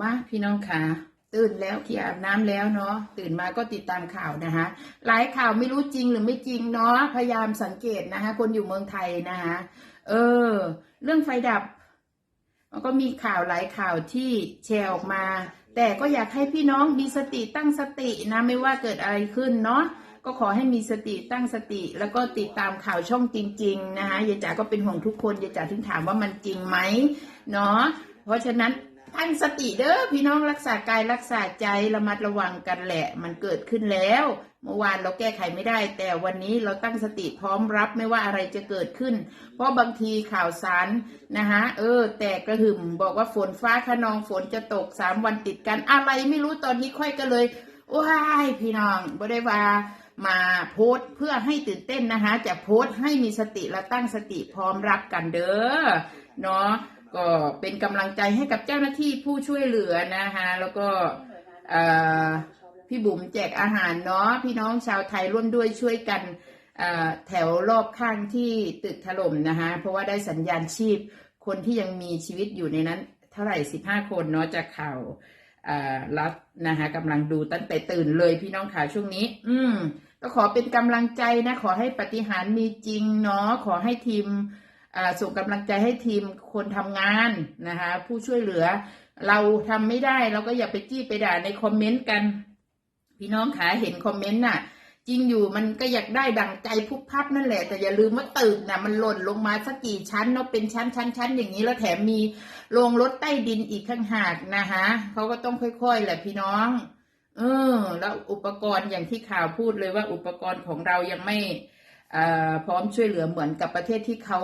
มาพี่น้องคะตื่นแล้วที่อาบน้ำแล้วเนาะตื่นมาก็ติดตามข่าวนะคะหลายข่าวไม่รู้จริงหรือไม่จริงเนาะพยายามสังเกตนะคะ คนอยู่เมืองไทยนะคะเออ เรื่องไฟดับมันก็มีข่าวหลายข่าวที่แชร์ออกมา แต่ก็อยากให้พี่น้องมีสติตั้งสตินะไม่ว่าเกิดอะไรขึ้นเนาะก็ขอให้มีสติตั้งสติ แล้วก็ติดตามข่าวช่องจริง ๆ นะคะยายจ๋าก็เป็นห่วงทุกคนยายจ๋าถึงถามว่ามันจริงไหมเนาะเพราะฉะนั้น ตั้งสติเด้อพี่น้องรักษากายรักษาใจระมัดระวังกันแหละ มันเกิดขึ้นแล้ว เมื่อวานเราแก้ไขไม่ได้ แต่วันนี้เราตั้งสติพร้อมรับไม่ว่าอะไรจะเกิดขึ้น เพราะบางทีข่าวสารนะคะเออ แตกกระหึ่มบอกว่าฝนฟ้าขนองฝนจะตกสามวันติดกันอะไรไม่รู้ตอนนี้ค่อยก็เลยว้ายพี่น้องบ่ได้ว่ามาโพสเพื่อให้ตื่นเต้นนะคะจะโพสให้มีสติและตั้งสติพร้อมรับกันเด้อเนาะ ก็เป็นกำลังใจให้กับเจ้าหน้าที่ผู้ช่วยเหลือนะคะแล้วก็พี่บุ๋มแจกอาหารเนาะพี่น้องชาวไทยร่วมด้วยช่วยกันแถวรอบข้างที่ตึกถล่มนะคะเพราะว่าได้สัญญาณชีพคนที่ยังมีชีวิตอยู่ในนั้น เท่าไหร่สิบห้าคนเนาะจากข่าวรัฐนะคะกำลังดูตั้งแต่ตื่นเลยพี่น้องข่าวช่วงนี้ อืมก็ขอเป็นกำลังใจนะ ขอให้ปฏิหารมีจริงเนาะขอให้ทีม ส่งกำลังใจให้ทีมคนทำงานนะคะ ผู้ช่วยเหลือ เราทำไม่ได้เราก็อย่าไปจี้ไปด่าในคอมเมนต์กัน พี่น้องขาเห็นคอมเมนต์น่ะ จริงอยู่มันก็อยากได้ดังใจพุกพับนั่นแหละ แต่อย่าลืมว่าตึกน่ะมันหล่นลงมาสักกี่ชั้นเนาะเป็นชั้นชั้นชั้นอย่างนี้แล้วแถมมีโรงรถใต้ดินอีกข้างหากนะคะเขาก็ต้องค่อยๆแหละพี่น้อง เออ แล้วอุปกรณ์อย่างที่ข่าวพูดเลยว่าอุปกรณ์ของเรายังไม่พร้อมช่วยเหลือเหมือนกับประเทศที่เขา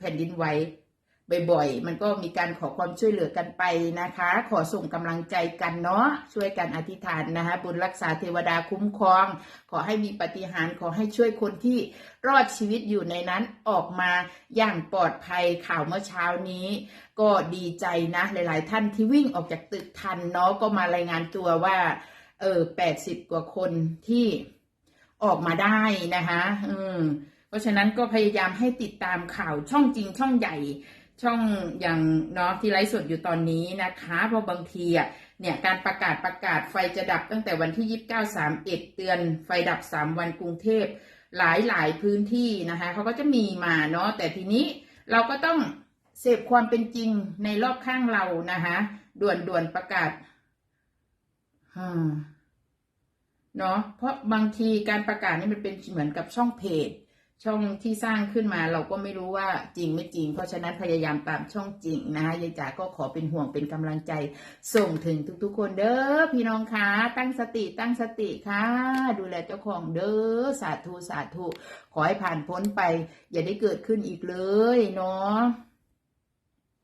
แผ่นดินไหวบ่อยๆ มันก็มีการขอความช่วยเหลือกันไปนะคะ ขอส่งกำลังใจกันเนาะ ช่วยกันอธิษฐานนะคะบุญรักษาเทวดาคุ้มครอง ขอให้มีปฏิหารขอให้ช่วยคนที่รอดชีวิตอยู่ในนั้นออกมาอย่างปลอดภัยข่าวเมื่อเช้านี้ ก็ดีใจนะ หลายๆ ท่านที่วิ่งออกจากตึกทันเนาะ ก็มารายงานตัวว่า เออแปดสิบกว่าคนที่ออกมาได้นะคะ อืม เพราะฉะนั้นก็พยายามให้ติดตามข่าวช่องจริงช่องใหญ่ช่องอย่างเนาะที่ไลฟ์สดอยู่ตอนนี้นะคะ เพราะบางทีอะเนี่ยการประกาศประกาศไฟจะดับตั้งแต่วันที่ยี่สิบเก้าสามเอ็ดเตือนไฟดับสามวันกรุงเทพหลายหลายพื้นที่นะคะเขาก็จะมีมาเนาะแต่ทีนี้เราก็ต้องเสพความเป็นจริงในรอบข้างเรานะคะด่วนด่วนประกาศเนาะเพราะบางทีการประกาศนี่มันเป็นเหมือนกับช่องเพจ ช่องที่สร้างขึ้นมาเราก็ไม่รู้ว่าจริงไม่จริง เพราะฉะนั้นพยายามตามช่องจริงนะคะยายจ๋าก็ขอเป็นห่วงเป็นกำลังใจส่งถึงทุกๆ คนเด้อพี่น้องคะตั้งสติตั้งสติค่ะ ดูแลเจ้าของเด้อสาธุสาธุขอให้ผ่านพ้นไป อย่าได้เกิดขึ้นอีกเลยเนาะ